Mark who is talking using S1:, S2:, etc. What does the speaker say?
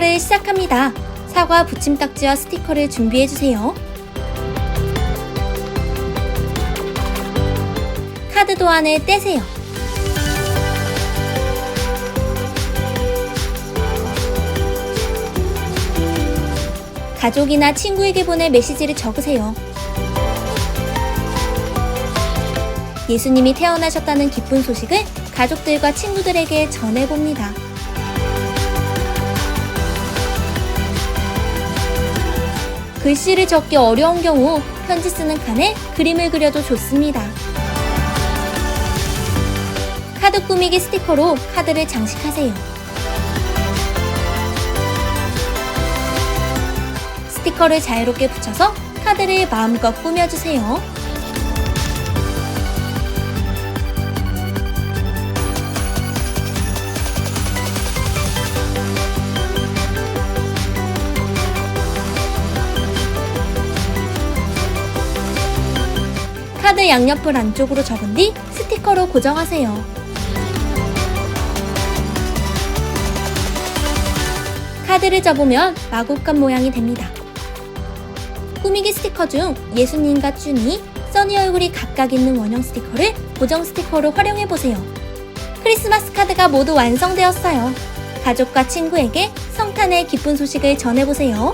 S1: 효과를 시작합니다. 사과 붙임딱지와 스티커를 준비해주세요. 카드 도안을 떼세요. 가족이나 친구에게 보낼 메시지를 적으세요. 예수님이 태어나셨다는 기쁜 소식을 가족들과 친구들에게 전해봅니다. 글씨를 적기 어려운 경우 편지 쓰는 칸에 그림을 그려도 좋습니다. 카드 꾸미기 스티커로 카드를 장식하세요. 스티커를 자유롭게 붙여서 카드를 마음껏 꾸며주세요. 카드 양옆을 안쪽으로 접은 뒤 스티커로 고정하세요. 카드를 접으면 마구간 모양이 됩니다. 꾸미기 스티커 중 예수님과 쭈니, 써니 얼굴이 각각 있는 원형 스티커를 고정 스티커로 활용해보세요. 크리스마스 카드가 모두 완성되었어요. 가족과 친구에게 성탄의 기쁜 소식을 전해보세요.